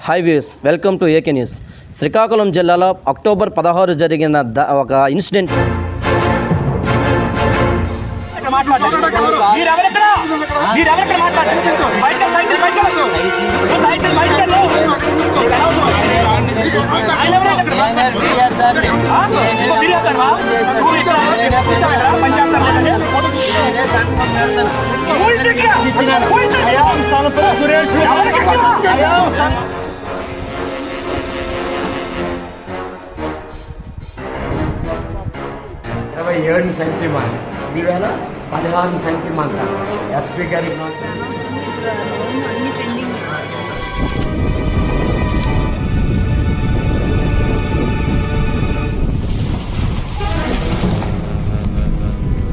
Hi viewers welcome to AK news Srikakulam జిల్లాలో October పదహారు జరిగిన ద- ఒక ఇన్సిడెంట్ మీరెవరెక్కడ ఇరవై ఏడు సెంటిమంత్ ఈవేళ పదిహారు సెంటిమంత్ ఎస్పీ గారికి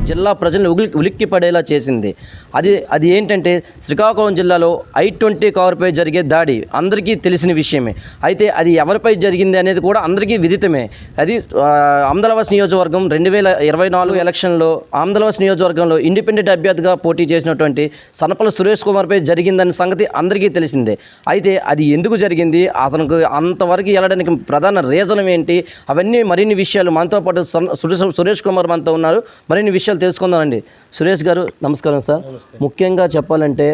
జిల్లా ప్రజలను ఉలిక్కి ఉలిక్కి పడేలా చేసింది. అది అది ఏంటంటే శ్రీకాకుళం జిల్లాలో ఐ ట్వంటీ కారుపై జరిగే దాడి అందరికీ తెలిసిన విషయమే. అయితే అది ఎవరిపై జరిగింది అనేది కూడా అందరికీ విదితమే. అది ఆంధ్రవాస్ నియోజకవర్గం రెండు వేల ఇరవై నాలుగు ఎలక్షన్లో ఆంధ్రవాస్ నియోజకవర్గంలో ఇండిపెండెంట్ అభ్యర్థిగా పోటీ చేసినటువంటి సనపల సురేష్ కుమార్పై జరిగిందన్న సంగతి అందరికీ తెలిసిందే. అయితే అది ఎందుకు జరిగింది? అతనికి అంతవరకు వెళ్ళడానికి ప్రధాన రీజన్ ఏంటి? అవన్నీ మరిన్ని విషయాలు మనతో పాటు సురేష్ సురేష్ కుమార్ మనతో ఉన్నారు. మరిన్ని విషయాలు తెలుసుకుందామండి. సురేష్ గారు నమస్కారం సార్. ముఖ్యంగా చెప్పాలంటే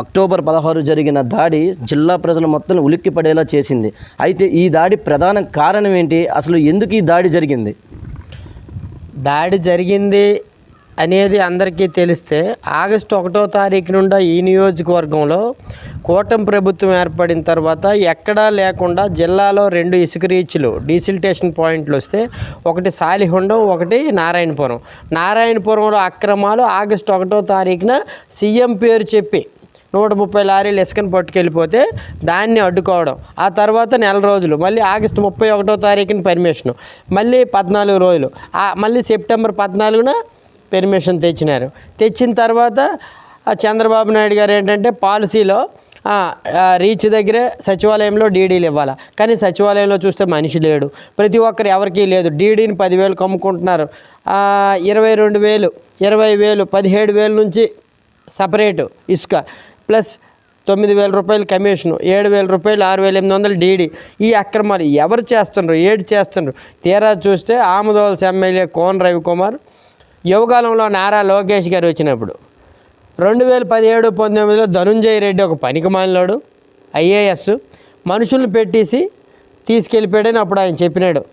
అక్టోబర్ పదహారు జరిగిన దాడి జిల్లా ప్రజలు మొత్తం ఉలిక్కి పడేలా చేసింది. అయితే ఈ దాడి ప్రధాన కారణం ఏంటి? అసలు ఎందుకు ఈ దాడి జరిగింది? దాడి జరిగింది అనేది అందరికీ తెలిస్తే ఆగస్టు ఒకటో తారీఖు నుండి ఈ నియోజకవర్గంలో కూటమి ప్రభుత్వం ఏర్పడిన తర్వాత ఎక్కడా లేకుండా జిల్లాలో రెండు ఇసుక రీచ్లు డీసిల్టేషన్ పాయింట్లు వస్తే ఒకటి సాలిహొండం ఒకటి నారాయణపురం. నారాయణపురంలో అక్రమాలు ఆగస్టు ఒకటో తారీఖున సీఎం పేరు చెప్పి నూట ముప్పై లారీలు ఇసుకను పట్టుకెళ్ళిపోతే దాన్ని అడ్డుకోవడం. ఆ తర్వాత నెల రోజులు మళ్ళీ ఆగస్టు ముప్పై ఒకటో తారీఖున పర్మిషను మళ్ళీ పద్నాలుగు రోజులు మళ్ళీ సెప్టెంబర్ పద్నాలుగున పెర్మిషన్ తెచ్చినారు. తెచ్చిన తర్వాత చంద్రబాబు నాయుడు గారు ఏంటంటే పాలసీలో రీచ్ దగ్గరే సచివాలయంలో డీడీలు ఇవ్వాలి. కానీ సచివాలయంలో చూస్తే మనిషి లేడు. ప్రతి ఒక్కరు ఎవరికీ లేదు. డీడీని పదివేలు కమ్ముకుంటున్నారు. ఇరవై రెండు వేలు ఇరవై వేలు పదిహేడు వేల నుంచి సపరేటు ఇసుక. ప్లస్ తొమ్మిది వేల రూపాయలు కమిషను ఏడు వేల రూపాయలు ఆరు వేల ఎనిమిది వందలు డీడీ. ఈ అక్రమాలు ఎవరు చేస్తున్నారు ఏడు చేస్తుండ్రు? తీరా చూస్తే ఆమదోల్స్ ఎమ్మెల్యే కోన రవికుమార్ యువకాలంలో నారా లోకేష్ గారు వచ్చినప్పుడు రెండు వేల పదిహేడు పంతొమ్మిదిలో ధనుంజయ రెడ్డి ఒక పనికిమాలినోడు ఐఏఎస్ మనుషులను పెట్టేసి తీసుకెళ్ళిపోయాడని అప్పుడు ఆయన చెప్పినాడు.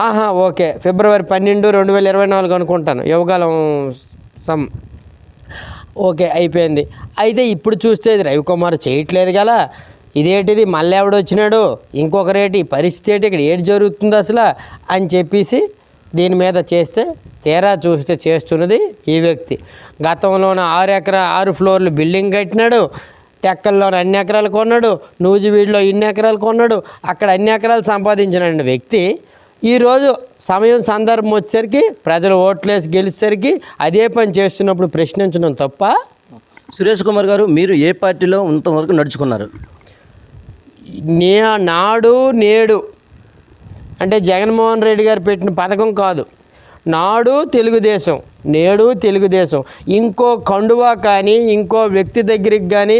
ఆహా ఓకే. ఫిబ్రవరి పన్నెండు రెండు వేల ఇరవై నాలుగు అనుకుంటాను. యువకాలం సమ్ ఓకే అయిపోయింది. అయితే ఇప్పుడు చూస్తే ఇది రవికుమార్ చేయట్లేదు కదా. ఇదేంటిది? మళ్ళీ ఎవడు వచ్చినాడు ఇంకొకరేటి ఈ పరిస్థితి ఏంటి? ఇక్కడ ఏటి జరుగుతుంది అసలు? అని చెప్పేసి దీని మీద చేస్తే తీరా చూస్తే చేస్తున్నది ఈ వ్యక్తి. గతంలోన ఆరు ఎకరా ఆరు ఫ్లోర్లు బిల్డింగ్ కట్టినాడు. టెక్కల్లో అన్ని ఎకరాలు కొన్నాడు. నూజివీడులో ఇన్ని ఎకరాలు కొన్నాడు. అక్కడ అన్ని ఎకరాలు సంపాదించిన వ్యక్తి ఈరోజు సమయం సందర్భం వచ్చేసరికి ప్రజలు ఓట్లేసి గెలిచేసరికి అదే పని చేస్తున్నప్పుడు ప్రశ్నించడం తప్ప సురేష్ కుమార్ గారు మీరు ఏ పార్టీలో ఇంతవరకు నడుచుకున్నారు? నే నాడు నేడు అంటే జగన్మోహన్ రెడ్డి గారు పెట్టిన పథకం కాదు. నాడు తెలుగుదేశం నేడు తెలుగుదేశం. ఇంకో కండువా కానీ ఇంకో వ్యక్తి దగ్గరికి కానీ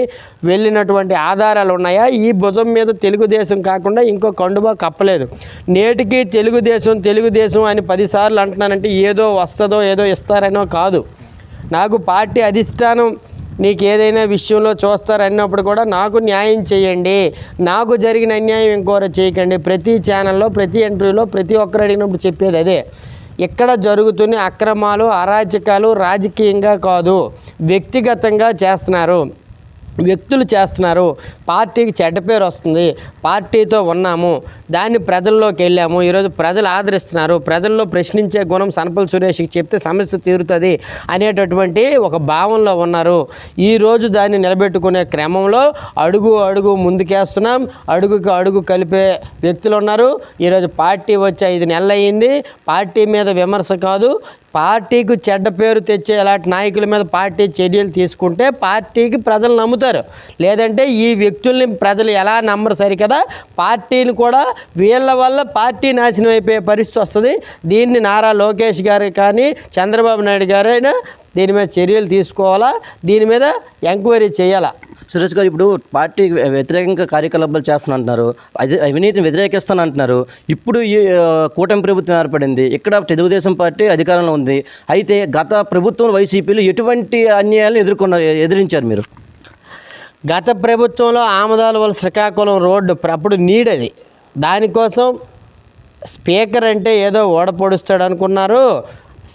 వెళ్ళినటువంటి ఆధారాలు ఉన్నాయా? ఈ భుజం మీద తెలుగుదేశం కాకుండా ఇంకో కండువా కప్పలేదు. నేటికి తెలుగుదేశం తెలుగుదేశం అని పదిసార్లు అంటున్నానంటే ఏదో వస్తుందో ఏదో ఇస్తారనో కాదు. నాకు పార్టీ అధిష్టానం నీకు ఏదైనా విషయంలో చూస్తారన్నప్పుడు కూడా నాకు న్యాయం చేయండి. నాకు జరిగిన అన్యాయం ఇంకోరు చేయకండి. ప్రతి ఛానల్లో ప్రతి ఇంటర్వ్యూలో ప్రతి ఒక్కరు అడిగినప్పుడు చెప్పేది అదే. ఇక్కడ జరుగుతున్న అక్రమాలు అరాచకాలు రాజకీయంగా కాదు వ్యక్తిగతంగా చేస్తున్నారు. వ్యక్తులు చేస్తున్నారు. పార్టీకి చెడ్డ పేరు వస్తుంది. పార్టీతో ఉన్నాము. దాన్ని ప్రజల్లోకి వెళ్ళాము. ఈరోజు ప్రజలు ఆదరిస్తున్నారు. ప్రజల్లో ప్రశ్నించే గుణం సనపల్ సురేష్కి చెప్తే సమస్య తీరుతుంది అనేటటువంటి ఒక భావనలో ఉన్నారు. ఈరోజు దాన్ని నిలబెట్టుకునే క్రమంలో అడుగు అడుగు ముందుకేస్తున్నాం. అడుగుకి అడుగు కలిపే వ్యక్తులు ఉన్నారు. ఈరోజు పార్టీ వచ్చి ఐదు నెలలు అయ్యింది పార్టీ మీద విమర్శ కాదు. పార్టీకి చెడ్డ పేరు తెచ్చే ఇలాంటి నాయకుల మీద పార్టీ చర్యలు తీసుకుంటే పార్టీకి ప్రజలు నమ్ముతారు. లేదంటే ఈ వ్యక్తుల్ని ప్రజలు ఎలా నమ్మరు సరికదా? పార్టీని కూడా వీళ్ళ వల్ల పార్టీ నాశనం అయిపోయే పరిస్థితి వస్తుంది. దీన్ని నారా లోకేష్ గారు కానీ చంద్రబాబు నాయుడు గారైనా దీని మీద చర్యలు తీసుకోవాలా? దీని మీద ఎంక్వైరీ చేయాలా? సురేష్ గారు ఇప్పుడు పార్టీ వ్యతిరేకంగా కార్యకలాపాలు చేస్తానంటున్నారు అది అవినీతిని వ్యతిరేకిస్తానంటున్నారు. ఇప్పుడు ఈ కూటమి ప్రభుత్వం ఏర్పడింది. ఇక్కడ తెలుగుదేశం పార్టీ అధికారంలో ఉంది. అయితే గత ప్రభుత్వం వైసీపీలు ఎటువంటి అన్యాయాలను ఎదుర్కొన్నారు ఎదిరించారు మీరు? గత ప్రభుత్వంలో ఆమదాల వల్ల శ్రీకాకుళం రోడ్డు అప్పుడు నీడ్ అది దానికోసం స్పీకర్ అంటే ఏదో ఓడపొడుస్తాడు అనుకున్నారు.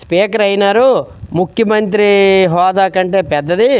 స్పీకర్ అయినారు. ముఖ్యమంత్రి హోదా కంటే పెద్దది.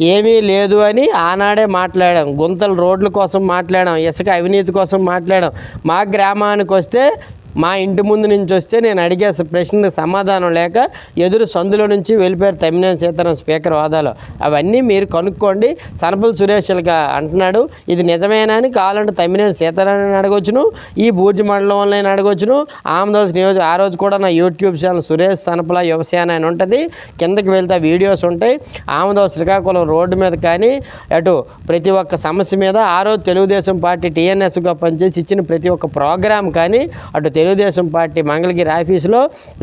ఏమీ లేదు అని ఆనాడే మాట్లాడాం. గుంతలు రోడ్ల కోసం మాట్లాడాం. ఇసుక అవినీతి కోసం మాట్లాడాం. మా గ్రామానికి వస్తే మా ఇంటి ముందు నుంచి వస్తే నేను అడిగే ప్రశ్నకు సమాధానం లేక ఎదురు సందులో నుంచి వెళ్ళిపోయారు తమ్మినేని సీతారాం స్పీకర్ హోదాలో. అవన్నీ మీరు కనుక్కోండి. సనపల సురేష్లుగా అంటున్నాడు. ఇది నిజమేనా అని కావాలంటే తమ్మినేని సీతారామని అడగొచ్చును. ఈ బూర్జి మండలంలో అడగొచ్చును. ఆమదాస్ నియోజక ఆ రోజు కూడా నా యూట్యూబ్ ఛానల్ సురేష్ సనపల యువసేన అని ఉంటుంది. కిందకి వెళ్తే వీడియోస్ ఉంటాయి. ఆమదోస్ శ్రీకాకుళం రోడ్డు మీద కానీ అటు ప్రతి ఒక్క సమస్య మీద ఆ రోజు తెలుగుదేశం పార్టీ టీఎన్ఎస్గా పనిచేసి ఇచ్చిన ప్రతి ఒక్క ప్రోగ్రామ్ కానీ అటు తెలుగుదేశం పార్టీ మంగళగిరి ఆఫీసులో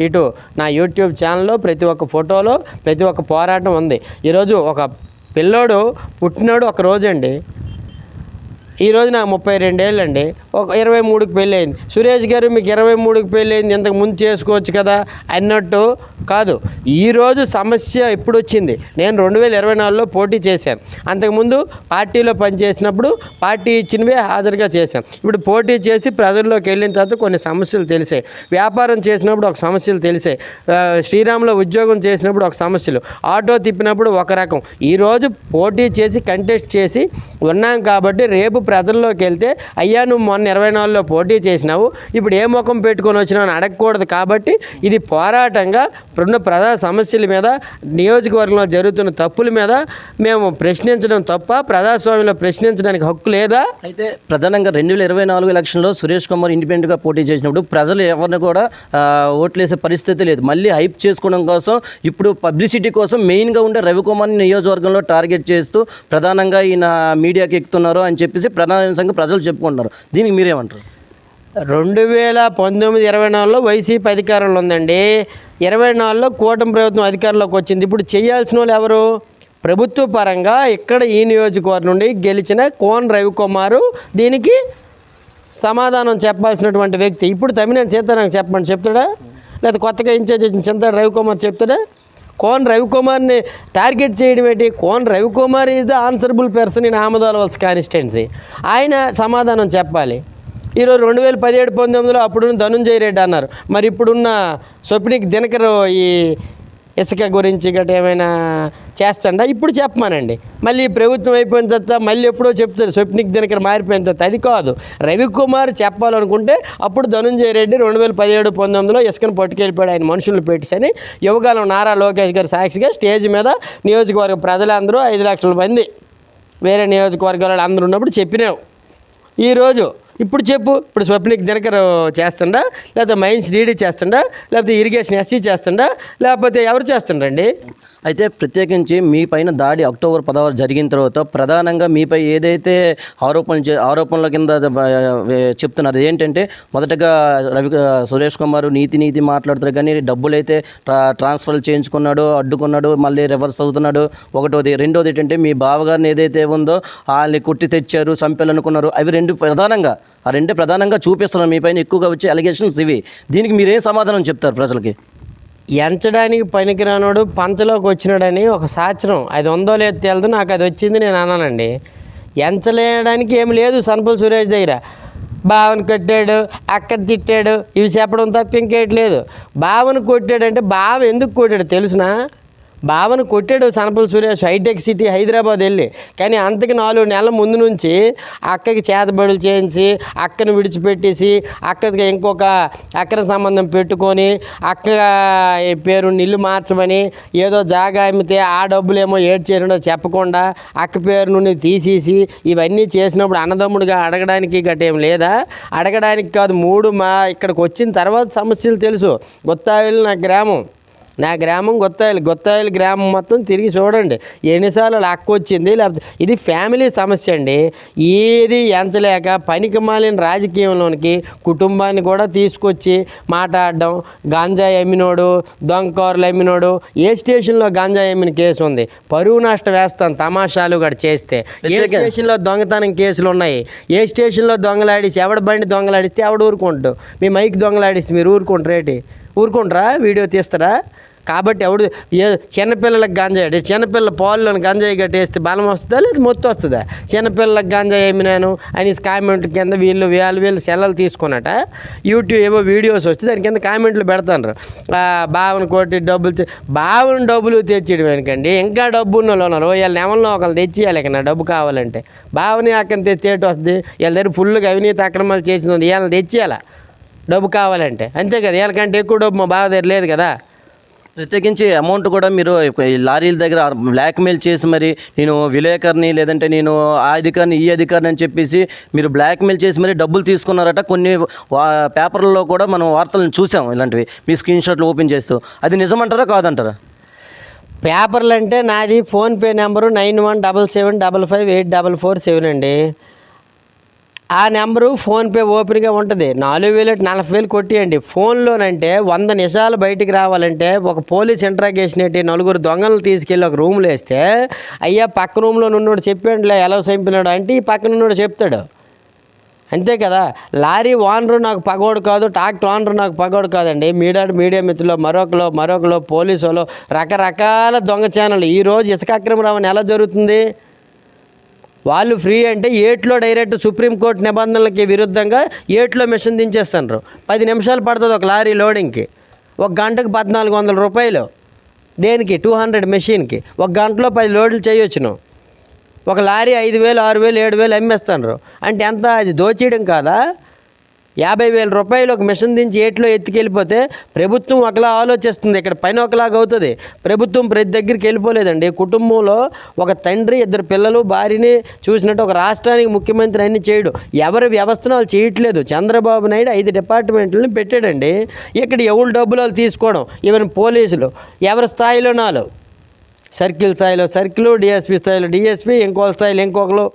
ఇటు నా యూట్యూబ్ ఛానల్లో ప్రతి ఒక్క ఫోటోలో ప్రతి ఒక్క పోరాటం ఉంది. ఈరోజు ఒక పిల్లోడు పుట్టినాడు ఒక రోజండి ఈరోజు నాకు ముప్పై రెండేళ్ళు అండి ఒక ఇరవై మూడుకి పెళ్ళి అయింది సురేష్ గారు మీకు ఇరవై మూడుకి పెళ్ళి అయింది ఇంతకు ముందు చేసుకోవచ్చు కదా అన్నట్టు కాదు. ఈరోజు సమస్య ఎప్పుడు వచ్చింది నేను రెండు వేల ఇరవై నాలుగులో పోటీ చేశాను. అంతకుముందు పార్టీలో పనిచేసినప్పుడు పార్టీ ఇచ్చినవే హాజరుగా చేశాం ఇప్పుడు పోటీ చేసి ప్రజల్లోకి వెళ్ళిన తర్వాత కొన్ని సమస్యలు తెలిసాయి. వ్యాపారం చేసినప్పుడు ఒక సమస్యలు తెలిసాయి. శ్రీరామ్లో ఉద్యోగం చేసినప్పుడు ఒక సమస్యలు. ఆటో తిప్పినప్పుడు ఒక రకం. ఈరోజు పోటీ చేసి కంటెస్ట్ చేసి ఉన్నాం కాబట్టి రేపు ప్రజల్లోకి వెళ్తే అయ్యా నువ్వు మొన్న ఇరవై నాలుగులో పోటీ చేసినావు ఇప్పుడు ఏ ముఖం పెట్టుకొని వచ్చినావు అని అడగకూడదు కాబట్టి ఇది పోరాటంగా ఉన్న ప్రజా సమస్యల మీద నియోజకవర్గంలో జరుగుతున్న తప్పుల మీద మేము ప్రశ్నించడం తప్ప ప్రజాస్వామ్యంలో ప్రశ్నించడానికి హక్కు లేదా? అయితే ప్రధానంగా రెండు వేల ఇరవై నాలుగు ఎలక్షన్లో సురేష్ కుమార్ ఇండిపెండెంట్గా పోటీ చేసినప్పుడు ప్రజలు ఎవరిని కూడా ఓట్లేసే పరిస్థితి లేదు. మళ్ళీ హైప్ చేసుకోవడం కోసం ఇప్పుడు పబ్లిసిటీ కోసం మెయిన్గా ఉండే రవికుమార్ని నియోజకవర్గంలో టార్గెట్ చేస్తూ ప్రధానంగా ఈయన మీడియాకి ఎక్కుతున్నారు అని చెప్పేసి ప్రధానంగా ప్రజలు చెప్పుకుంటున్నారు. దీనికి మీరేమంటారు? రెండు వేల పంతొమ్మిది ఇరవై నాలుగులో వైసీపీ అధికారంలో ఉందండి. ఇరవై నాలుగులో కూటమి ప్రభుత్వం అధికారంలోకి వచ్చింది. ఇప్పుడు చేయాల్సిన వాళ్ళు ఎవరు? ప్రభుత్వ పరంగా ఇక్కడ ఈ నియోజకవర్గం నుండి గెలిచిన కోన్ రవికుమారు. దీనికి సమాధానం చెప్పాల్సినటువంటి వ్యక్తి. ఇప్పుడు తమిళనాడు సీతారాం చెప్పండి చెప్తాడా? లేదా కొత్తగా ఇన్ఛార్జ్ వచ్చిన చింత రవికుమార్ చెప్తాడా? కోన్ రవికుమార్ని టార్గెట్ చేయడం ఏంటి? Kona Ravikumar is the answerable person in Amadalavalasa constituency ఆయన సమాధానం చెప్పాలి. ఈరోజు రెండు వేల పదిహేడు పంతొమ్మిదిలో అప్పుడున్న ధనుంజయ రెడ్డి అన్నారు. మరి ఇప్పుడున్న స్వప్నిక్ దినకర్ ఈ ఇసుక గురించి గట్రా ఏమైనా చేస్తాడా? ఇప్పుడు చెప్పమానండి. మళ్ళీ ఈ ప్రభుత్వం అయిపోయిన తర్వాత మళ్ళీ ఎప్పుడో చెప్తారు స్వప్నిక్ దినకర్ మారిపోయిన తర్వాత. అది కాదు. రవికుమార్ చెప్పాలనుకుంటే అప్పుడు ధనుంజయ రెడ్డి రెండు వేల పదిహేడు పంతొమ్మిదిలో ఇసుకను పట్టుకెళ్ళిపోయాడు. ఆయన మనుషులు పెట్టిసని యువకాలం నారా లోకేష్ గారు సాక్షిగా స్టేజ్ మీద నియోజకవర్గ ప్రజలందరూ ఐదు లక్షల మంది వేరే నియోజకవర్గాలు అందరూ ఉన్నప్పుడు చెప్పినావు ఈరోజు ఇప్పుడు చెప్పు ఇప్పుడు స్వప్నిక్ దినకర్ చేస్తుండా? లేకపోతే మైన్స్ డీడీ చేస్తుండా? లేకపోతే ఇరిగేషన్ ఎస్సీ చేస్తుండా? లేకపోతే ఎవరు చేస్తుండండి అయితే ప్రత్యేకించి మీ పైన దాడి అక్టోబర్ పదహారు జరిగిన తర్వాత ప్రధానంగా మీపై ఏదైతే ఆరోపణలు చే- ఆరోపణల కింద చెప్తున్నారు ఏంటంటే మొదటగా రవి సురేష్ కుమార్ నీతి నీతి మాట్లాడుతారు కానీ డబ్బులు అయితే ట్రా ట్రాన్స్ఫర్లు చేయించుకున్నాడు అడ్డుకున్నాడు మళ్ళీ రివర్స్ అవుతున్నాడు. ఒకటోది. రెండోది ఏంటంటే మీ బావగారిని ఏదైతే ఉందో వాళ్ళని కొట్టి తెచ్చారు చంపాలనుకున్నారు. అవి రెండు ప్రధానంగా ఆ రెండే ప్రధానంగా చూపిస్తున్నాం మీ పైన ఎక్కువగా వచ్చే అలిగేషన్స్ ఇవి. దీనికి మీరేం సమాధానం చెప్తారు ప్రజలకి? ఎంచడానికి పనికిరానోడు పంచలోకి వచ్చినాడని ఒక శాస్త్రం. అది ఉందో లేదో తెలియదు నాకు అది వచ్చింది నేను అన్నానండి. ఎంచలేయడానికి ఏం లేదు సన్పుల్ సురేష్ దగ్గర. బావని కొట్టాడు అక్కడ తిట్టాడు ఇవి చెప్పడం తప్ప ఇంకేటి లేదు. బావని కొట్టాడంటే బావ ఎందుకు కొట్టాడు తెలుసునా? బావను కొట్టాడు సనపల సురేష్ హైటెక్ సిటీ హైదరాబాద్ వెళ్ళి. కానీ అంతకి నాలుగు నెలల ముందు నుంచి అక్కకి చేతబడులు చేయించి అక్కను విడిచిపెట్టేసి అక్కకి ఇంకొక అక్కన సంబంధం పెట్టుకొని అక్క పేరు నిల్లు మార్చమని ఏదో జాగా అమ్మితే ఆ డబ్బులేమో ఏడ్ చేయడో చెప్పకుండా అక్క పేరు నుండి తీసేసి ఇవన్నీ చేసినప్పుడు అన్నదమ్ముడిగా అడగడానికి గట్ట ఏం లేదా? అడగడానికి కాదు మూడు మా ఇక్కడికి వచ్చిన తర్వాత సమస్యలు తెలుసు. గుత్తావిల్ నా గ్రామం. నా గ్రామం గొత్తాయిలు గొత్తాయిల గ్రామం మొత్తం తిరిగి చూడండి. ఎన్నిసార్లు లాక్కొచ్చింది లేకపోతే ఇది ఫ్యామిలీ సమస్య అండి. ఏది ఎంచలేక పనికి మాలిన రాజకీయంలోనికి కుటుంబాన్ని కూడా తీసుకొచ్చి మాట్లాడడం. గాంజాయి అమ్మినోడు దొంగకారులు అమ్మినోడు ఏ స్టేషన్లో గాంజాయి అమ్మిన కేసు ఉంది? పరువు నష్టం వేస్తాం తమాషాలు కూడా చేస్తే. ఏ స్టేషన్లో దొంగతనం కేసులు ఉన్నాయి ఏ స్టేషన్లో దొంగలాడిసి ఎవడ బండి దొంగలాడిస్తే ఎవడ ఊరుకుంటాడు? మీ మైక్ దొంగలాడిస్తే మీరు ఊరుకుంటారేటి ఊరుకుంటారా? వీడియో తీస్తారా? కాబట్టి ఎవడు ఏ చిన్నపిల్లలకు గాంజాయి చిన్నపిల్ల పాలులోని గంజాయి కట్టేస్తే బలం వస్తుందా లేదు మొత్తం వస్తుందా? చిన్నపిల్లలకు గంజాయి ఏమినాను అని కామెంట్ కింద వీళ్ళు వీళ్ళు వీళ్ళు సెల్లలు తీసుకున్నట. యూట్యూబ్ ఏవో వీడియోస్ వస్తే దాని కింద కామెంట్లు పెడతాను బావని కొట్టి డబ్బులు తె- డబ్బులు తెచ్చేయడం వెనకండి. ఇంకా డబ్బు ఉన్న వాళ్ళు ఉన్నారు. వీళ్ళని ఎవరినో ఒకళ్ళు తెచ్చియాలి ఇక నా డబ్బు కావాలంటే. బావని అక్కడ తెచ్చేటి వస్తుంది? వీళ్ళ దగ్గర ఫుల్గా అవినీతి అక్రమాలు చేసింది వీళ్ళని తెచ్చేయాలా డబ్బు కావాలంటే. అంతే కదా? వీళ్ళకంటే ఎక్కువ డబ్బు మా బావ దగ్గర లేదు కదా? ప్రత్యేకించి అమౌంట్ కూడా మీరు ఈ లారీల దగ్గర బ్లాక్మెయిల్ చేసి మరి నేను విలేకరిని లేదంటే నేను ఆ అధికారిని ఈ అధికారిని అని చెప్పేసి మీరు బ్లాక్మెయిల్ చేసి మరి డబ్బులు తీసుకున్నారట. కొన్ని వా- పేపర్లలో కూడా మనం వార్తలను చూసాం ఇలాంటివి. మీ స్క్రీన్ షాట్లు ఓపెన్ చేస్తూ. అది నిజమంటారా కాదంటారా? పేపర్లు అంటే నాది PhonePe number nine one double seven double five eight double four seven అండి. ఆ నెంబరు ఫోన్పే ఓపెన్గా ఉంటుంది. నాలుగు వేలు నలభై వేలు కొట్టేయండి. ఫోన్లోనంటే వంద నిషాలు బయటికి రావాలంటే ఒక పోలీస్ ఇంట్రాగేషన్ ఏంటి? నలుగురు దొంగలు తీసుకెళ్ళి ఒక రూమ్లో వేస్తే అయ్యా పక్క రూమ్లో నున్నోడు చెప్పాడులే ఎలా చంపినాడు? అంటే ఈ పక్కన ఉన్నోడు చెప్తాడు. అంతే కదా? లారీ ఓనరు నాకు పగోడు కాదు ట్రాక్టర్ ఓనరు నాకు పగోడు కాదండి. మీడియా మీడియా మిత్రులు మరొకలో మరొకలో పోలీసులో రకరకాల దొంగ ఛానల్ ఈరోజు ఇసుక అక్రమ రవాణా ఎలా జరుగుతుంది? వాళ్ళు ఫ్రీ అంటే ఏట్లో డైరెక్ట్ సుప్రీంకోర్టు నిబంధనలకి విరుద్ధంగా ఏట్లో మిషన్ దించేస్తున్నారు పది నిమిషాలు పడుతుంది ఒక లారీ లోడింగ్కి. ఒక గంటకు పద్నాలుగు వందల రూపాయలు. దేనికి? టూ హండ్రెడ్ మెషిన్కి. ఒక గంటలో పది లోడ్లు చేయొచ్చును. ఒక లారీ ఐదు వేలు ఆరు వేలు ఏడు వేలు అమ్మేస్తున్నారు అంటే ఎంత? అది దోచేయడం కాదా? యాభై వేల రూపాయలు ఒక మిషన్ దించి ఏట్లో ఎత్తుకెళ్ళిపోతే ప్రభుత్వం ఒకలా ఆలోచిస్తుంది. ఇక్కడ పైన ఒకలాగా అవుతుంది. ప్రభుత్వం ప్రతి దగ్గరికి వెళ్ళిపోలేదండి. కుటుంబంలో ఒక తండ్రి ఇద్దరు పిల్లలు భార్యని చూసినట్టు ఒక రాష్ట్రానికి ముఖ్యమంత్రి అన్ని చేయడు. ఎవరి వ్యవస్థను వాళ్ళు చేయట్లేదు. చంద్రబాబు నాయుడు ఐదు డిపార్ట్మెంట్లను పెట్టాడండి. ఇక్కడ ఎవరు డబ్బులు వాళ్ళు తీసుకోవడం? ఈవెన్ పోలీసులు. ఎవరి స్థాయిలో నాలు సర్కిల్ స్థాయిలో సర్కిల్ డిఎస్పి స్థాయిలో డిఎస్పి ఇంకో స్థాయిలో ఇంకొకరు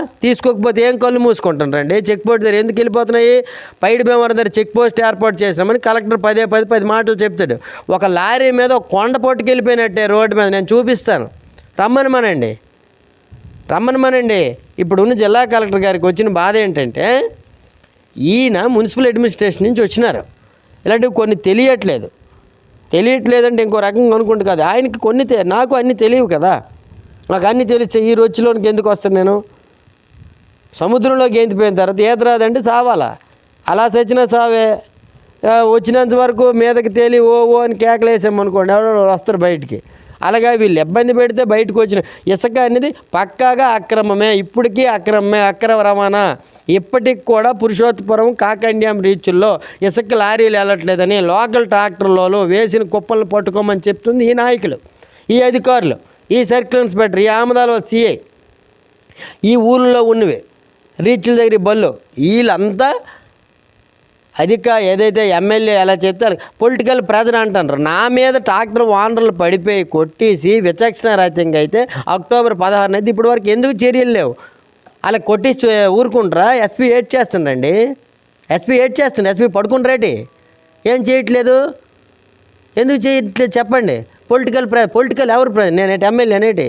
తీసుకోకపోతే ఏం కళ్ళు మూసుకుంటారండి చెక్ పోస్ట్ దగ్గర ఎందుకు వెళ్ళిపోతున్నాయి? పైడి భీమవరం దగ్గర చెక్ పోస్ట్ ఏర్పాటు చేసినామని కలెక్టర్ పదే పది పది మాటలు చెప్తాడు. ఒక లారీ మీద ఒక కొండ పొట్టుకెళ్ళిపోయినట్టే రోడ్డు మీద నేను చూపిస్తాను. రమ్మనమనండి రమ్మని మనండి. ఇప్పుడున్న జిల్లా కలెక్టర్ గారికి వచ్చిన బాధ ఏంటంటే ఈయన మున్సిపల్ అడ్మినిస్ట్రేషన్ నుంచి వచ్చినారు. ఇలాంటివి కొన్ని తెలియట్లేదు. తెలియట్లేదంటే ఇంకో రకంగా అనుకుంటు కాదు. ఆయనకి కొన్ని తె- నాకు అన్నీ తెలియవు కదా. నాకు అన్నీ తెలిస్తే ఈ రోజులోనికి ఎందుకు వస్తాను నేను? సముద్రంలోకి ఏంతిపోయిన తర్వాత ఈత రాదంటే చావాలా? అలా చచ్చినా చావే. వచ్చినంత వరకు మీదకి తేలి ఓ ఓ అని కేకలేసామనుకోండి ఎవరో వస్తారు బయటికి. అలాగే వీళ్ళు ఇబ్బంది పెడితే బయటకు వచ్చిన ఇసుక అనేది పక్కాగా అక్రమమే ఇప్పటికీ అక్రమమే అక్రమ రవాణా. ఇప్పటికి కూడా పురుషోత్తపురం కాకండ్యాం రీచుల్లో ఇసుక లారీలు వెళ్ళట్లేదని లోకల్ ట్రాక్టర్లలో వేసిన కుప్పలను పట్టుకోమని చెప్తుంది ఈ నాయకులు ఈ అధికారులు ఈ సర్కిల్ ఇన్స్పెక్టర్ ఈ ఆమదాలో సిఐ ఈ ఊళ్ళో ఉన్నవి. రీచ్ల దగ్గర బళ్ళు. వీళ్ళంతా అధిక ఏదైతే ఎమ్మెల్యే ఎలా చెప్తారు పొలిటికల్ ప్రెజర్ అంటారు. నా మీద ట్రాక్టర్ వానర్లు పడిపోయి కొట్టేసి విచక్షణ రహితంగా అయితే అక్టోబర్ పదహారున అయితే ఇప్పటి వరకు ఎందుకు చర్యలు లేవు? అలా కొట్టేసి ఊరుకుంటారా? ఎస్పీ ఏడ్ చేస్తుండండి ఎస్పీ ఏడ్ చేస్తుండే ఎస్పీ పడుకుంటారేటి ఏం చేయట్లేదు? ఎందుకు చేయట్లేదు చెప్పండి. పొలిటికల్ ప్రె పొలిటికల్ ఎవరు ప్రె నేనేటి ఎమ్మెల్యే అనేటి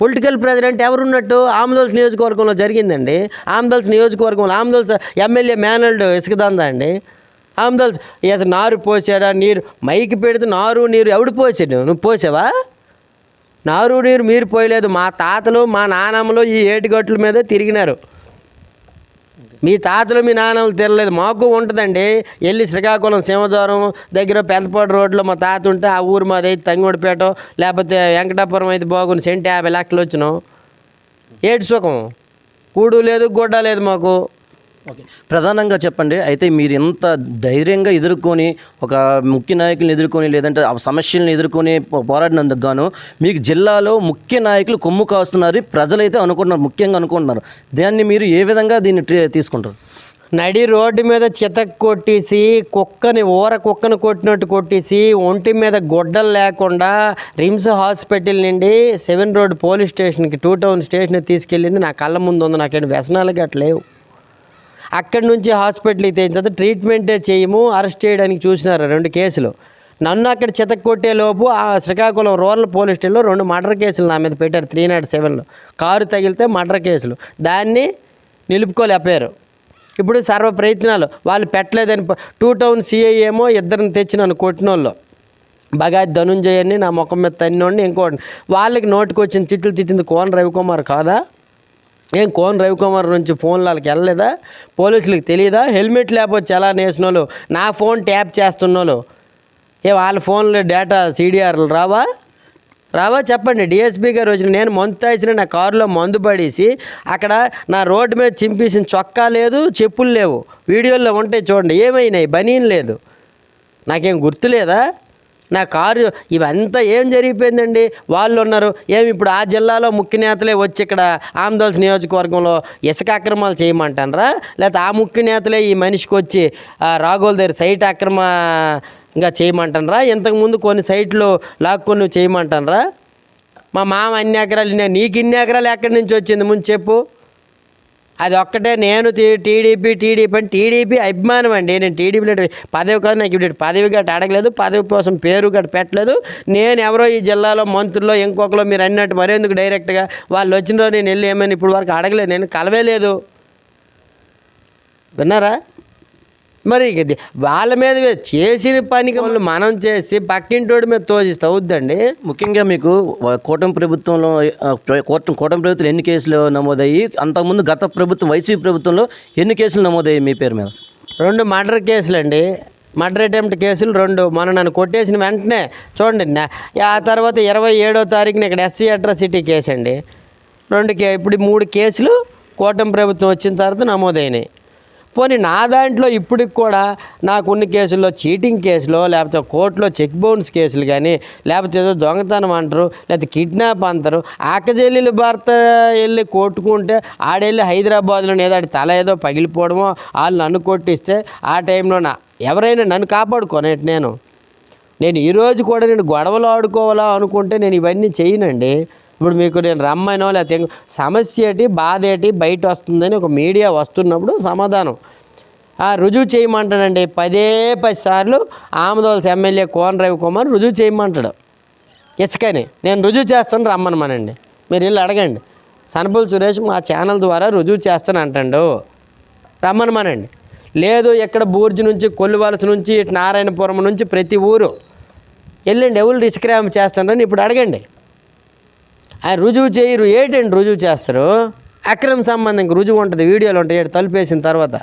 పొలిటికల్ ప్రెసిడెంట్ ఎవరున్నట్టు ఆమ్దోల్స్ నియోజకవర్గంలో జరిగిందండి. ఆమ్దోల్స్ నియోజకవర్గంలో ఆమ్దోల్స్ ఎమ్మెల్యే మేనల్డ్ ఇసుకదందా అండి. ఆమ్దోల్స్ ఎస్ నారు పోసాడా? నీరు మైకి పెడితే నారు నీరు ఎవడు పోసాడు? నువ్వు పోసావా? నారు నీరు మీరు పోయలేదు. మా తాతలు మా నానమ్మలు ఈ ఏటిగట్ల మీద తిరిగినారు. మీ తాతలు మీ నాన్నలు తిరలేదు మాకు ఉంటుందండి. వెళ్ళి శ్రీకాకుళం సింహద్వారం దగ్గర పెద్దపాటి రోడ్లో మా తాత ఉంటే ఆ ఊరు మాది అయితే తంగోడిపేట లేకపోతే వెంకటాపురం అయితే బాగుంది. సెంటు యాభై లక్షలు వచ్చినాం. ఏటి సుఖం? కూడు లేదు గుడ్డ లేదు మాకు. ఓకే. ప్రధానంగా చెప్పండి అయితే మీరు ఎంత ధైర్యంగా ఎదుర్కొని ఒక ముఖ్య నాయకులను ఎదుర్కొని లేదంటే ఆ సమస్యలను ఎదుర్కొని పో- పోరాడినందుకు గాను మీకు జిల్లాలో ముఖ్య నాయకులు కొమ్ము కాస్తున్నారు ప్రజలైతే అనుకుంటున్నారు ముఖ్యంగా అనుకుంటున్నారు. దాన్ని మీరు ఏ విధంగా దీన్ని ట్రీ- తీసుకుంటారు? నడి రోడ్డు మీద చితక్ కొట్టేసి కుక్కని ఊర కుక్కని కొట్టినట్టు కొట్టేసి ఒంటి మీద గుడ్డలు లేకుండా రిమ్స్ హాస్పిటల్ నుండి సెవెన్ రోడ్ పోలీస్ స్టేషన్కి టూ టౌన్ స్టేషన్ తీసుకెళ్ళింది నా కళ్ళ ముందు ఉంది నాకేం వ్యసనాలు గట్ల లేవు అక్కడి నుంచి హాస్పిటల్కి తెచ్చిన తర్వాత ట్రీట్మెంటే చేయము అరెస్ట్ చేయడానికి చూసినారు రెండు కేసులు? నన్ను అక్కడ చితక్ కొట్టేలోపు ఆ శ్రీకాకుళం రూరల్ పోలీస్ స్టేషన్లో రెండు మర్డర్ కేసులు నా మీద పెట్టారు త్రీ నాట్ సెవెన్లో కారు తగిలితే మర్డర్ కేసులు. దాన్ని నిలుపుకోలేపారు ఇప్పుడు సర్వ ప్రయత్నాలు వాళ్ళు పెట్టలేదని టూ టౌన్ సిఐ ఏమో ఇద్దరిని తెచ్చి నన్ను కొట్టిన వాళ్ళు బగాది ధనుంజయని నా ముఖం మీద తన్నోడిని ఇంకోటి వాళ్ళకి నోటికి వచ్చిన తిట్లు తిట్టింది కోన రవికుమార్ కాదా? ఏం కోన్ రవికుమార్ నుంచి ఫోన్ వాళ్ళకి వెళ్ళలేదా? పోలీసులకు తెలియదా? హెల్మెట్ లేకపోతే ఎలా నేసిన వాళ్ళు నా ఫోన్ ట్యాప్ చేస్తున్న ఏ వాళ్ళ ఫోన్లో డేటా సీడీఆర్లు రావా? రావా? చెప్పండి. డిఎస్పీ గారు వచ్చిన నేను మందు తాగిసిన నా కారులో మందు పడేసి అక్కడ నా రోడ్డు మీద చింపేసిన చొక్కా లేదు చెప్పులు లేవు. వీడియోల్లో ఉంటాయి చూడండి. ఏమైనాయి? బనీన్ లేదు. నాకేం గుర్తులేదా? నా కారు ఇవంతా ఏం జరిగిపోయిందండి? వాళ్ళు ఉన్నారు. ఏమి ఇప్పుడు ఆ జిల్లాలో ముఖ్య నేతలే వచ్చి ఇక్కడ ఆంధ్రప్రదేశ్ నియోజకవర్గంలో ఇసుక అక్రమాలు చేయమంటారా లేకపోతే ఆ ముఖ్య నేతలే ఈ మనిషికి వచ్చి రాఘోల్ దగ్గర సైట్ అక్రమ ఇంకా చేయమంటారా ఇంతకుముందు కొన్ని సైట్లు లాక్కొని నువ్వు చేయమంటారా మా మామ అన్ని ఎకరాలు నీకు ఇన్ని ఎకరాలు ఎక్కడి నుంచి వచ్చింది? ముందు చెప్పు. అది ఒక్కటే నేను టీడీపీ టీడీపీ అని టీడీపీ అభిమానం అండి. నేను టీడీపీలో పదవి కాదు నాకు ఇప్పుడు పదవి గట్ట అడగలేదు పదవి కోసం పేరు గట్ట పెట్టలేదు. నేను ఎవరో ఈ జిల్లాలో మంత్రుల్లో ఇంకొకరు మీరు అన్నట్టు మరెందుకు డైరెక్ట్గా వాళ్ళు వచ్చిన రోజు నేను వెళ్ళి ఏమని ఇప్పుడు వరకు అడగలేదు నేను కలవేలేదు. విన్నారా? మరి వాళ్ళ మీద చేసిన పనికి మనం చేసి పక్కింటోడి మీద తోచిస్తే అవుద్దండి? ముఖ్యంగా మీకు కూటమి ప్రభుత్వంలో కూటమి కూటమి ప్రభుత్వం ఎన్ని కేసులు నమోదయ్యి అంతకుముందు గత ప్రభుత్వం వైసీపీ ప్రభుత్వంలో ఎన్ని కేసులు నమోదయ్యాయి మీ పేరు మీద? రెండు మర్డర్ కేసులు అండి మర్డర్ అటెంప్ట్ కేసులు రెండు. మొన్న నన్ను కొట్టేసిన వెంటనే చూడండి ఆ తర్వాత ఇరవై ఏడో తారీఖున ఇక్కడ ఎస్సీ అట్రాసిటీ కేసు అండి రెండు కే ఇప్పుడు మూడు కేసులు కూటమి ప్రభుత్వం వచ్చిన తర్వాత నమోదైనాయి. పోనీ నా దాంట్లో ఇప్పటికి కూడా నాకు ఉన్న కేసుల్లో చీటింగ్ కేసులో లేకపోతే కోర్టులో చెక్ బౌన్స్ కేసులు కానీ లేకపోతే ఏదో దొంగతనం అంటారు లేకపోతే కిడ్నాప్ అంటారు ఆకజెల్లి భర్త వెళ్ళి కొట్టుకుంటే ఆడెళ్ళి హైదరాబాద్లో ఏదో ఆడి తల ఏదో పగిలిపోవడమో వాళ్ళు నన్ను కొట్టిస్తే ఆ టైంలో నా ఎవరైనా నన్ను కాపాడుకోనేటి నేను. నేను ఈరోజు కూడా నేను గొడవలు ఆడుకోవాలా అనుకుంటే నేను ఇవన్నీ చేయనండి. ఇప్పుడు మీకు నేను రమ్మనో లేకపోతే సమస్య ఏంటి బాధ ఏంటి బయట వస్తుందని ఒక మీడియా వస్తున్నప్పుడు సమాధానం. రుజువు చేయమంటాడండి. పదే పది సార్లు ఆమదోల్స్ ఎమ్మెల్యే కోన రవికుమార్ రుజువు చేయమంటాడు. ఇసుకని. నేను రుజువు చేస్తాను రమ్మనమానండి మీరు వెళ్ళి అడగండి. సనపల్లి సురేష్ మా ఛానల్ ద్వారా రుజువు చేస్తాను అంటాడు. రమ్మనమానండి లేదు ఇక్కడ బూర్జు నుంచి కొల్లువలస నుంచి ఇటు నారాయణపురం నుంచి ప్రతి ఊరు. వెళ్ళండి ఎవరు రిస్క్రామ్ చేస్తారని ఇప్పుడు అడగండి. ఆయన రుజువు చేయరు. ఏంటండి రుజువు చేస్తారు? అక్రమ సంబంధం రుజువు ఉంటుంది వీడియోలు ఉంటాయి ఈడ తలుపేసిన తర్వాత.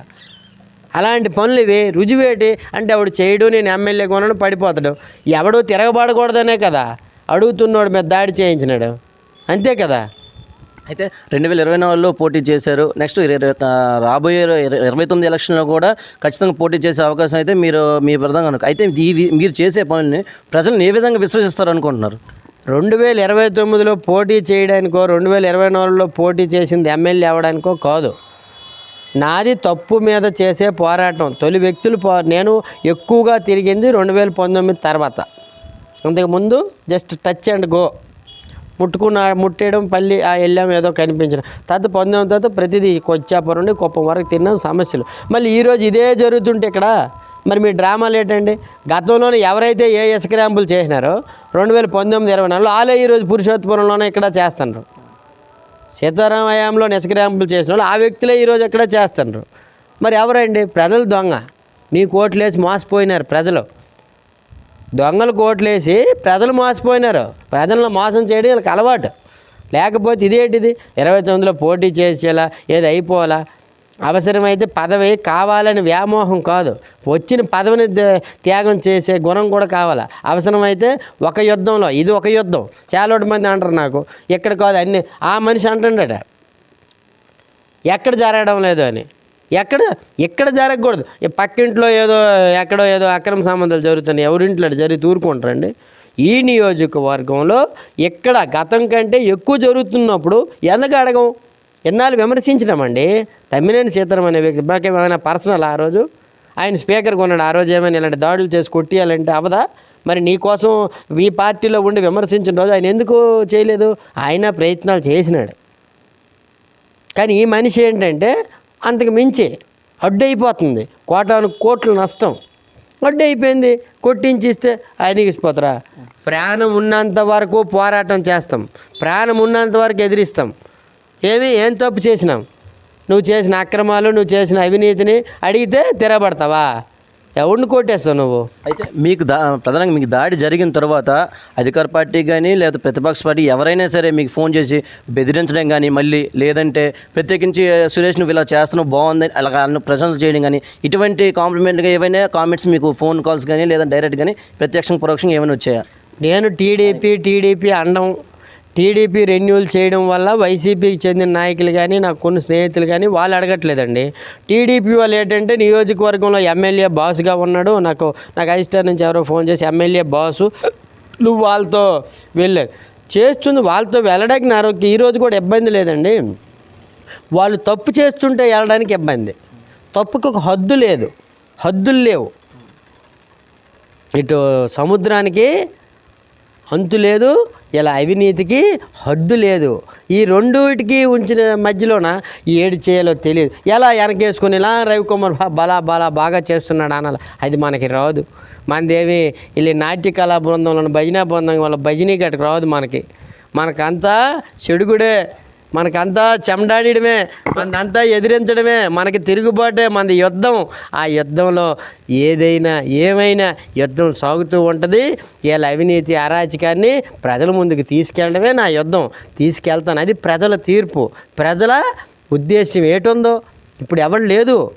అలాంటి పనులు ఇవి రుజువేటి? అంటే ఆవిడ చేయడు నేను ఎమ్మెల్యే కొనను పడిపోతాడు. ఎవడో తిరగబడకూడదనే కదా. అడుగుతున్నోడు మీద దాడి చేయించినాడు. అంతే కదా? అయితే రెండు వేల ఇరవై నాలుగులో పోటీ చేశారు. నెక్స్ట్ రాబోయే ఇర- ఇరవై తొమ్మిది ఎలక్షన్లో కూడా ఖచ్చితంగా పోటీ చేసే అవకాశం అయితే మీరు మీ ప్రధాన అనుకో అయితే మీరు చేసే పనుల్ని ప్రజలను ఏ విధంగా విశ్వసిస్తారు అనుకుంటున్నారు? రెండు వేల ఇరవై తొమ్మిదిలో పోటీ చేయడానికో రెండు వేల ఇరవై నాలుగులో పోటీ చేసింది ఎమ్మెల్యే అవ్వడానికో కాదు. నాది తప్పు మీద చేసే పోరాటం. తొలి వ్యక్తులు పో నేను ఎక్కువగా తిరిగింది రెండు వేల పంతొమ్మిది తర్వాత. అంతకుముందు జస్ట్ టచ్ అండ్ గో. ముట్టుకున్న ముట్టేయడం పల్లి ఆ వెళ్ళాం ఏదో కనిపించడం తర్వాత పంతొమ్మిది తర్వాత ప్రతిదీ కొచ్చాపురం నుండి కుప్పం వరకు తిన్నాం సమస్యలు. మళ్ళీ ఈరోజు ఇదే జరుగుతుంటే ఇక్కడ మరి మీ డ్రామాలు ఏంటండి? గతంలోనే ఎవరైతే ఏ ఎస్క్రాంపులు చేసినారో రెండు వేల పంతొమ్మిది ఇరవై నాలుగులో వాళ్ళే ఈరోజు పురుషోత్తపురంలోనే ఇక్కడ చేస్తున్నారు. సీతారాం హయాంలో చేసిన వాళ్ళు ఆ వ్యక్తులే ఈరోజు ఎక్కడ చేస్తున్నారు మరి ఎవరండి? ప్రజలు దొంగ. మీ కోట్లేసి మోసపోయినారు ప్రజలు. దొంగలు కోట్లేసి ప్రజలు మోసపోయినారు. ప్రజలను మోసం చేయడం వీళ్ళకి అలవాటు. లేకపోతే ఇదేంటిది? ఇరవై తొమ్మిదిలో పోటీ చేసేలా ఏది అయిపోవాలా అవసరమైతే పదవి కావాలని వ్యామోహం కాదు. వచ్చిన పదవిని త్యాగం చేసే గుణం కూడా కావాలా? అవసరమైతే ఒక యుద్ధంలో ఇది ఒక యుద్ధం. చాలా మంది అంటారు నాకు ఇక్కడ కాదు అన్ని ఆ మనిషి అంటుండట. ఎక్కడ జరగడం లేదు అని. ఎక్కడ? ఎక్కడ జరగకూడదు. పక్కింట్లో ఏదో ఎక్కడో ఏదో అక్రమ సంబంధాలు జరుగుతున్నాయి. ఎవరింట్లో జరిగి తూరుకుంటారండి? ఈ నియోజకవర్గంలో ఎక్కడ గతం కంటే ఎక్కువ జరుగుతున్నప్పుడు ఎందుకు అడగం? ఎన్నాళ్ళు విమర్శించినామండి? తమ్మినేని సీతారాం అనే వ్యక్తి ఏమైనా పర్సనల్ ఆ రోజు? ఆయన స్పీకర్ కొన్నాడు ఆ రోజు ఏమైనా ఇలాంటి దాడులు చేసి కొట్టియాలంటే అవదా? మరి నీకోసం మీ ఈ పార్టీలో ఉండి విమర్శించిన రోజు ఆయన ఎందుకు చేయలేదు? ఆయన ప్రయత్నాలు చేసినాడు. కానీ ఈ మనిషి ఏంటంటే అంతకు మించి అడ్డు అయిపోతుంది కోటాను కోట్లు నష్టం. అడ్డు అయిపోయింది కొట్టించిస్తే ఆయనకి ఇచ్చిపోతారా ప్రాణం ఉన్నంత వరకు పోరాటం చేస్తాం. ప్రాణం ఉన్నంత వరకు ఎదిరిస్తాం. ఏమి ఏం తప్పు చేసినాం? నువ్వు చేసిన అక్రమాలు నువ్వు చేసిన అవినీతిని అడిగితే తిరగబడతావా ఎవరిని కొట్టేస్తావు నువ్వు? అయితే మీకు దా ప్రధానంగా మీకు దాడి జరిగిన తర్వాత అధికార పార్టీ కానీ లేదా ప్రతిపక్ష పార్టీ ఎవరైనా సరే మీకు ఫోన్ చేసి బెదిరించడం కానీ మళ్ళీ లేదంటే ప్రత్యేకించి సురేష్ నువ్వు ఇలా చేస్తున్నావు బాగుంది అలా అన్న ప్రశంసలు చేయడం కానీ ఇటువంటి కాంప్లిమెంట్గా ఏవైనా కామెంట్స్ మీకు ఫోన్ కాల్స్ కానీ లేదా డైరెక్ట్ కానీ ప్రత్యక్షం పరోక్షంగా ఏమైనా వచ్చాయా? నేను టీడీపీ టీడీపీ అండం టీడీపీ రెన్యూల్ చేయడం వల్ల వైసీపీకి చెందిన నాయకులు కానీ నాకు కొన్ని స్నేహితులు కానీ వాళ్ళు అడగట్లేదండి. టీడీపీ వాళ్ళు ఏంటంటే నియోజకవర్గంలో ఎమ్మెల్యే బాస్గా ఉన్నాడు. నాకు నాకు అధిష్టానం నుంచి ఎవరో ఫోన్ చేసి ఎమ్మెల్యే బాసు నువ్వు వాళ్ళతో వెళ్ళాను చేస్తుంది వాళ్ళతో వెళ్ళడానికి నా ఈరోజు కూడా ఇబ్బంది లేదండి. వాళ్ళు తప్పు చేస్తుంటే వెళ్ళడానికి ఇబ్బంది. తప్పుకు ఒక హద్దు లేదు. హద్దులు లేవు. ఇటు సముద్రానికి అంతు లేదు ఇలా అవినీతికి హద్దు లేదు. ఈ రెండుటికి ఉంచిన మధ్యలోన ఏడు చేయాలో తెలియదు. ఎలా వెనకేసుకుని ఇలా రవికుమార్ బలా బలా బాగా చేస్తున్నాడు అనాలి. అది మనకి రాదు. మనదేమి వీళ్ళు నాట్య కళా బృందంలో భజన బృందం వల్ల భజనీ గట్టుకు రాదు మనకి. మనకంతా చెడుగుడే. మనకంతా చెమడాడమే మనదంతా ఎదిరించడమే మనకి తిరుగుబాటే మనది యుద్ధం. ఆ యుద్ధంలో ఏదైనా ఏమైనా యుద్ధం సాగుతూ ఉంటుంది. వీళ్ళ అవినీతి అరాచకాన్ని ప్రజల ముందుకు తీసుకెళ్ళడమే నా యుద్ధం. తీసుకెళ్తాను. అది ప్రజల తీర్పు. ప్రజల ఉద్దేశం ఏటుందో ఇప్పుడు ఎవరు లేదు.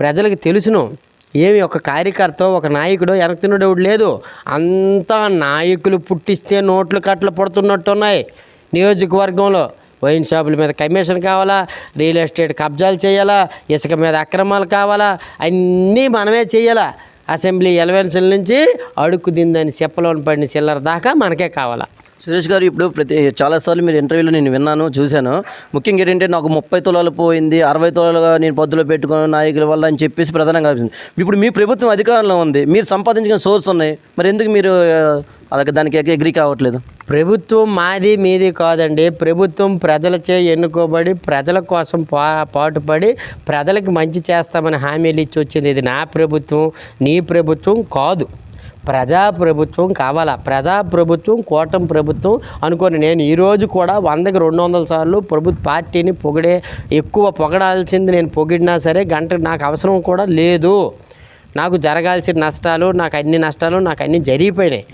ప్రజలకు తెలుసును. ఏమి ఒక కార్యకర్త ఒక నాయకుడు వెనక్తినుడు లేదు. అంతా నాయకులు పుట్టిస్తే నోట్లు కట్టలు పడుతున్నట్టున్నాయి. నియోజకవర్గంలో వైన్ షాపుల మీద కమిషన్ కావాలా? రియల్ ఎస్టేట్ కబ్జాలు చేయాలా? ఇసుక మీద అక్రమాలు కావాలా? అన్నీ మనమే చేయాలా? అసెంబ్లీ ఎలవెన్సుల నుంచి అడుక్కు దిందని చెప్పలోని పడిన చిల్లర దాకా మనకే కావాలా? సురేష్ గారు ఇప్పుడు ప్రతి చాలాసార్లు మీరు ఇంటర్వ్యూలో నేను విన్నాను చూశాను. ముఖ్యంగా ఏంటంటే నాకు ముప్పై తులాలు పోయింది అరవై తులాలుగా నేను పొద్దులో పెట్టుకున్న నాయకుల వల్ల అని చెప్పేసి ప్రధానంగా ఇప్పుడు మీ ప్రభుత్వం అధికారంలో ఉంది మీరు సంపాదించిన సోర్స్ ఉన్నాయి. మరి ఎందుకు మీరు అలాగే దానికి ఎగ్రీ కావట్లేదు. ప్రభుత్వం మాది మీది కాదండి. ప్రభుత్వం ప్రజలచే ఎన్నుకోబడి ప్రజల కోసం పా పాటుపడి ప్రజలకు మంచి చేస్తామని హామీలు ఇచ్చి వచ్చింది. ఇది నా ప్రభుత్వం నీ ప్రభుత్వం కాదు. ప్రజా ప్రభుత్వం కావాలా? ప్రజా ప్రభుత్వం కూటమి ప్రభుత్వం అనుకొని నేను ఈరోజు కూడా వందకి రెండు వందల సార్లు ప్రభుత్వ పార్టీని పొగిడే ఎక్కువ పొగడాల్సింది నేను పొగిడినా సరే గంట నాకు అవసరం కూడా లేదు. నాకు జరగాల్సిన నష్టాలు నాకు అన్ని నష్టాలు నాకు అన్నీ జరిగిపోయినాయి.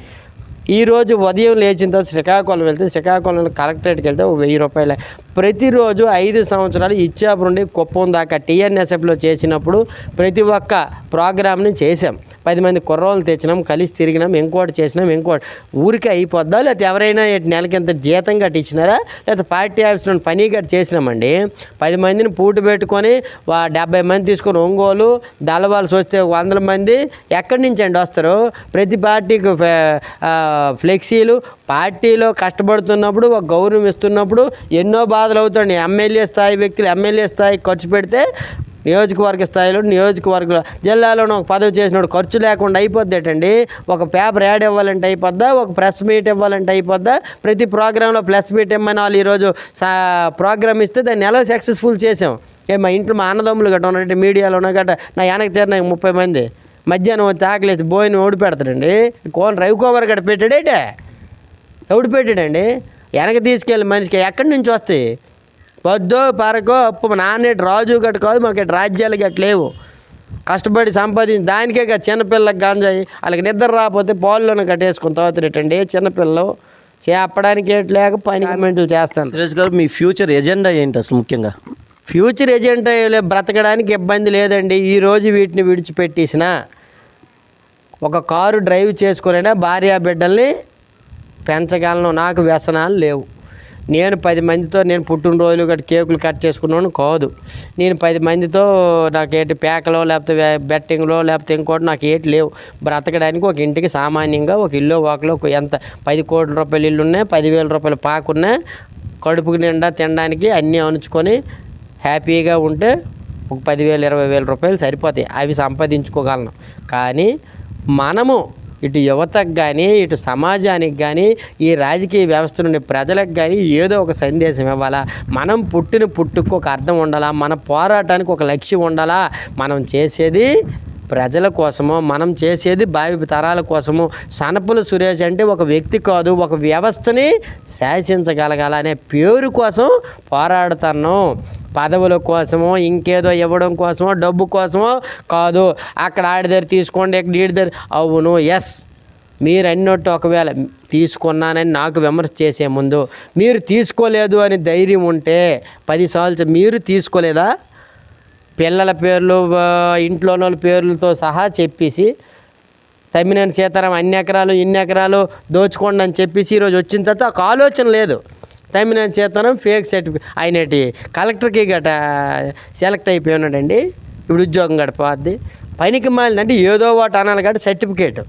ఈరోజు ఉదయం లేచిన తర్వాత శ్రీకాకుళం వెళ్తే శ్రీకాకుళం కలెక్టరేట్కి వెళ్తే ఒక వెయ్యి రూపాయలు. ప్రతిరోజు ఐదు సంవత్సరాలు ఇచ్చాపురం నుండి కుప్పం దాకా టీఎన్ఎస్ఎఫ్లో చేసినప్పుడు ప్రతి ఒక్క ప్రోగ్రామ్ని చేసాం పది మంది కుర్రోళ్ళు తెచ్చినాం కలిసి తిరిగినాం ఇంకోటి చేసినాం ఇంకోటి. ఊరికే అయిపోద్దా? లేకపోతే ఎవరైనా నెలకి ఎంత జీతం గట్టి ఇచ్చినారా లేకపోతే పార్టీ ఆఫీస్ నుండి పని గట్టి చేసినామండి? పది మందిని పూట పెట్టుకొని వా డెబ్బై మంది తీసుకొని ఒంగోలు దళవాల్సి వస్తే వందల మంది ఎక్కడి నుంచి అండి వస్తారు? ప్రతి పార్టీకి ఫ్లెక్సీలు పార్టీలో కష్టపడుతున్నప్పుడు ఒక గౌరవం ఇస్తున్నప్పుడు ఎన్నో బాధలు అవుతాయి ఎమ్మెల్యే స్థాయి వ్యక్తులు ఎమ్మెల్యే స్థాయి ఖర్చు పెడితే నియోజకవర్గ స్థాయిలో నియోజకవర్గంలో జిల్లాలోనే ఒక పదవి చేసినప్పుడు ఖర్చు లేకుండా అయిపోద్దేటండి ఒక పేపర్ యాడ్ ఇవ్వాలంటే అయిపోద్దా? ఒక ప్రెస్ మీట్ ఇవ్వాలంటే అయిపోద్దా? ప్రతి ప్రోగ్రాంలో ప్రెస్ మీట్ ఇమ్మని వాళ్ళు ఈరోజు సా ప్రోగ్రామ్ ఇస్తే దాన్ని ఎలా సక్సెస్ఫుల్ చేసాం? ఏ మా ఇంట్లో మా అన్నదమ్ములు గట్ట ఉన్నట్టు మీడియాలో గట్ట నా వెనక్కి తీరిన ముప్పై మంది. మధ్యాహ్నం వచ్చి ఆకలేసి బోయిని ఓడిపెడతాడండి కోన రవికుమార్ గడ పెట్టాడేటే? ఓడిపెట్టాడండి పెట్టాడండి. వెనక తీసుకెళ్ళి మనిషికి ఎక్కడి నుంచి వస్తాయి? వద్దో పరకో అప్పు మా నాన్నేటి రాజు గట్ట కాదు మాకు ఇటు రాజ్యాలు గట్ట లేవు. కష్టపడి సంపాదించి దానికే కదా చిన్నపిల్లకి గాంజాయి. వాళ్ళకి నిద్ర రాకపోతే పాల్లోనే కట్టేసుకుని తాగుతున్నట్టండి చిన్నపిల్లలు చెప్పడానికి ఏట్లేక పని కామెంట్లు చేస్తాను. సురేష్ గారు మీ ఫ్యూచర్ ఎజెండా ఏంటి అసలు ముఖ్యంగా? ఫ్యూచర్ ఏజెంట్ బ్రతకడానికి ఇబ్బంది లేదండి. ఈరోజు వీటిని విడిచిపెట్టేసిన ఒక కారు డ్రైవ్ చేసుకునైనా భార్యా బిడ్డల్ని పెంచగలను. నాకు వ్యసనాలు లేవు. నేను పది మందితో నేను పుట్టినరోజులు గట్టి కేకులు కట్ చేసుకున్నాను కాదు. నేను పది మందితో నాకేంటి పేకలో లేకపోతే బెట్టింగ్లో లేకపోతే ఇంకోటి నాకు ఏటి లేవు. బ్రతకడానికి ఒక ఇంటికి సామాన్యంగా ఒక ఇల్లు ఒకలో ఒక ఎంత పది కోట్ల రూపాయలు ఇల్లు ఉన్నాయి పదివేల రూపాయలు పాకున్నాయి. కడుపుకి నిండా తినడానికి అన్నీ అణుచుకొని హ్యాపీగా ఉంటే ఒక పదివేలు ఇరవై వేల రూపాయలు సరిపోతాయి. అవి సంపాదించుకోగలను. కానీ మనము ఇటు యువతకు కానీ ఇటు సమాజానికి కానీ ఈ రాజకీయ వ్యవస్థ నుండి ప్రజలకు కానీ ఏదో ఒక సందేశం ఇవ్వాలా? మనం పుట్టిన పుట్టుకు ఒక అర్థం ఉండాలా? మన పోరాటానికి ఒక లక్ష్యం ఉండాలా? మనం చేసేది ప్రజల కోసము మనం చేసేది భావి తరాల కోసము సనపుల సురేష్ అంటే ఒక వ్యక్తి కాదు ఒక వ్యవస్థని శాసించగలగాల అనే పేరు కోసం పోరాడుతాను పదవుల కోసమో ఇంకేదో ఇవ్వడం కోసమో డబ్బు కోసమో కాదు. అక్కడ ఆడి దగ్గర తీసుకోండి ఇక్కడ ఈడి దగ్గర అవును ఎస్ మీరు అన్నట్టు ఒకవేళ తీసుకున్నానని నాకు విమర్శ చేసే ముందు మీరు తీసుకోలేదు అని ధైర్యం ఉంటే పది సార్లు మీరు తీసుకోలేదా? పిల్లల పేర్లు ఆ, ఇంట్లో వాళ్ళ పేర్లతో సహా చెప్పేసి తమ్మినేని సీతారాం అన్ని ఎకరాలు ఇన్ని ఎకరాలు దోచుకోండి అని చెప్పేసి ఈరోజు వచ్చిన తర్వాత ఒక ఆలోచన లేదు. తమ్మినేని సీతారాం ఫేక్ సర్టిఫికేట్ అయినటి కలెక్టర్కి గట సెలెక్ట్ అయిపోయి ఉన్నాడండి. ఇప్పుడు ఉద్యోగం గడపద్ది పనికి మాలిందంటే ఏదో ఒకటి అనాలి కాబట్టి సర్టిఫికేట్.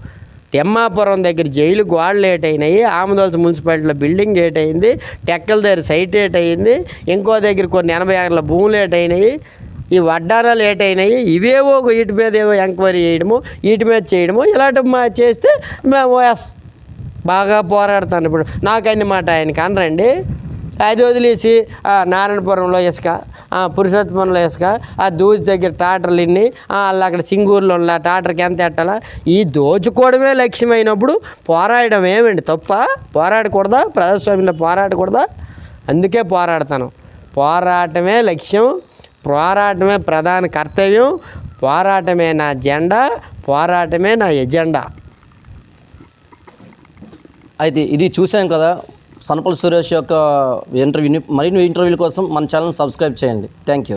తెమ్మాపురం దగ్గర జైలు గోడలు లేట్ అయినాయి ఆమదోల్స్ మున్సిపాలిటీలో బిల్డింగ్ లేట్ అయింది టెక్కల దగ్గర సైట్ లేట్ అయింది ఇంకో దగ్గర కొన్ని ఎనభై ఆరుల భూములు లేట్ అయినాయి ఈ వడ్డారాలు ఏటైనాయి ఇవేవో వీటి మీద ఏవో ఎంక్వైరీ చేయడము వీటి మీద చేయడము ఇలాంటివి మా చేస్తే మేము ఎస్ బాగా పోరాడతాను ఇప్పుడు. నాకు అన్నమాట ఆయనకి అనరండి. అది వదిలేసి నారాయణపురంలో ఇసుక పురుషోత్తమంలో ఇసుక ఆ దూజ్ దగ్గర టాటర్లు ఇన్ని వాళ్ళు అలా అక్కడ సింగూరులో ఉన్న టాటర్కి ఎంత ఎట్టాలా? ఈ దోచుకోవడమే లక్ష్యమైనప్పుడు పోరాడడం ఏమండి తప్ప? పోరాడకూడదా? ప్రజాస్వామ్యంలో పోరాడకూడదా? అందుకే పోరాడతాను. పోరాటమే లక్ష్యం. పోరాటమే ప్రధాన కర్తవ్యం పోరాటమే నా జెండా పోరాటమే నా ఎజెండా. అయితే ఇది చూసాం కదా సనపల్లి సురేష్ యొక్క ఇంటర్వ్యూని మరిన్ని ఇంటర్వ్యూల కోసం మన ఛానల్ సబ్స్క్రైబ్ చేయండి. Thank you